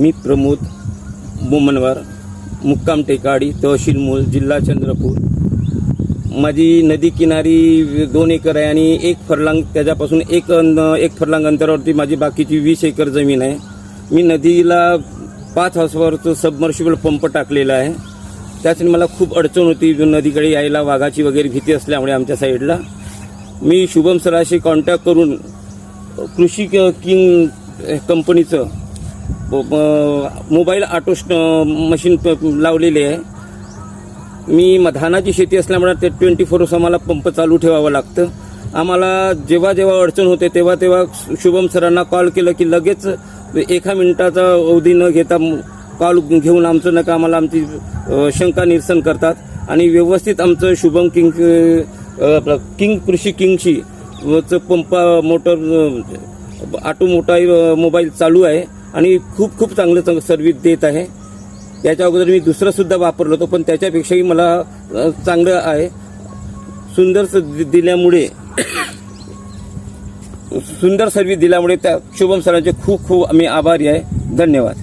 मी प्रमोद बोमनवार मुक्काम टेकाडी तहसील मूल जिल्हा चंद्रपूर. माझी नदी किनारी दोन एकर आहे आणि एक फरलांग त्याच्यापासून एक अं, एक फरलांग अंतरावरती माझी बाकीची वीस एकर जमीन आहे. मी नदीला पाच हॉर्सवरचं सबमर्शिबल पंप टाकलेला आहे. त्यासाठी मला खूप अडचण होती नदीकडे यायला वाघाची वगैरे भीती असल्यामुळे आमच्या साईडला. मी शुभम सराशी कॉन्टॅक्ट करून कृषी किंग कंपनीचं मोबाईल ऑटो मशीन लावलेली आहे. मी धानाची शेती असल्यामुळे ते ट्वेंटी फोर आम्हाला पंप चालू ठेवावं लागतं. आम्हाला जेव्हा जेव्हा अडचण होते तेव्हा तेव्हा शुभम सरांना कॉल केलं की लगेच एका मिनिटाचा अवधी न घेता कॉल घेऊन आमचं नका आम्हाला आमची शंका निरसन करतात. आणि व्यवस्थित आमचं शुभम किंग आपलं किंग कृषी किंगची पंप मोटर ऑटो मोटाईल मोबाईल चालू आहे. आणि खूप खूप चांगलं चांगलं सर्व्हिस देत आहे. त्याच्या अगोदर मी दुसरं सुद्धा वापरलं होतं पण त्याच्यापेक्षाही मला चांगलं आहे. सुंदर स- दि- दिल्यामुळे सुंदर सर्व्हिस दिल्यामुळे त्या शुभम सरांचे खूप खूप आम्ही आभारी आहे. धन्यवाद.